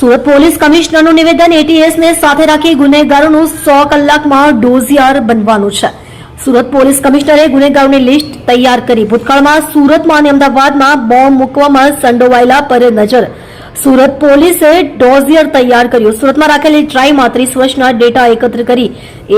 Surat police કમિશનરનું નિવેદન એટીએસને સાથે રાખી ગુનેગારોનું સો કલાકમાં ડોઝિયાર બનવાનું છે. સુરત પોલીસ કમિશનરે ગુનેગારોની લિસ્ટ તૈયાર કરી. ભૂતકાળમાં સુરતમાં અને અમદાવાદમાં બોમ્બ મૂકવામાં સંડોવાયેલા પર નજર. સુરત પોલીસે ડોઝિયર તૈયાર કર્યું. સુરતમાં રાખેલી ટ્રાઈમાં ત્રીસ વર્ષના ડેટા એકત્ર કરી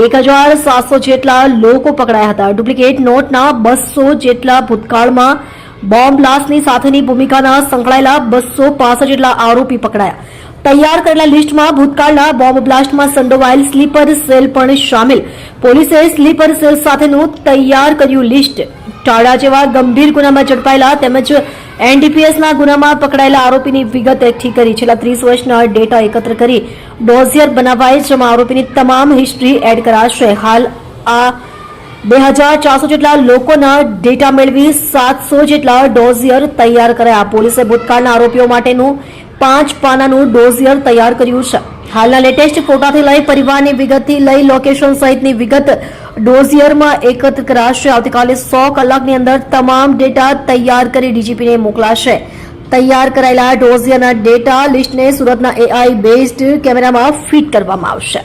એક હજાર સાતસો જેટલા લોકો પકડાયા હતા. ડુપ્લિકેટ નોટના બસો જેટલા ભૂતકાળમાં બોમ્બ બ્લાસ્ટની સાથેની ભૂમિકાના સંકળાયેલા બસો પાસઠ જેટલા આરોપી પકડાયા. તૈયાર કરેલા લિસ્ટમાં ભૂતકાળના બોમ્બ બ્લાસ્ટમાં સંડોવાયેલ સ્લીપર સેલ પણ સામેલ. પોલીસે સ્લીપર સેલ સાથેનું તૈયાર કર્યું લિસ્ટ. ટાળા જેવા ગંભીર ગુનામાં ઝડપાયેલા તેમજ એનડીપીએસના ગુનામાં પકડાયેલા આરોપીની વિગત એકઠી કરી છેલ્લા ત્રીસ વર્ષના ડેટા એકત્ર કરી ડોઝિયર બનાવાય જેમાં આરોપીની તમામ હિસ્ટ્રી એડ કરાશે. હાલ આ બે હજાર ચારસો જેટલા લોકોના ડેટા મેળવી સાતસો જેટલા ડોઝિયર તૈયાર કર્યા. પોલીસે ભૂતકાળના આરોપીઓ માટેનું પાંચ પાનાનું ડોઝિયર તૈયાર કર્યું છે. હાલના લેટેસ્ટ ફોટાથી લઈ પરિવારની વિગતથી લઈ લોકેશન સહિતની વિગત ડોઝિયરમાં એકત્ર કરાશે. આવતીકાલે સો કલાકની અંદર તમામ ડેટા તૈયાર કરી ડીજીપીને મોકલાશે. તૈયાર કરાયેલા ડોઝિયરના ડેટા લિસ્ટને સુરતના એઆઈ બેઝડ કેમેરામાં ફિટ કરવામાં આવશે.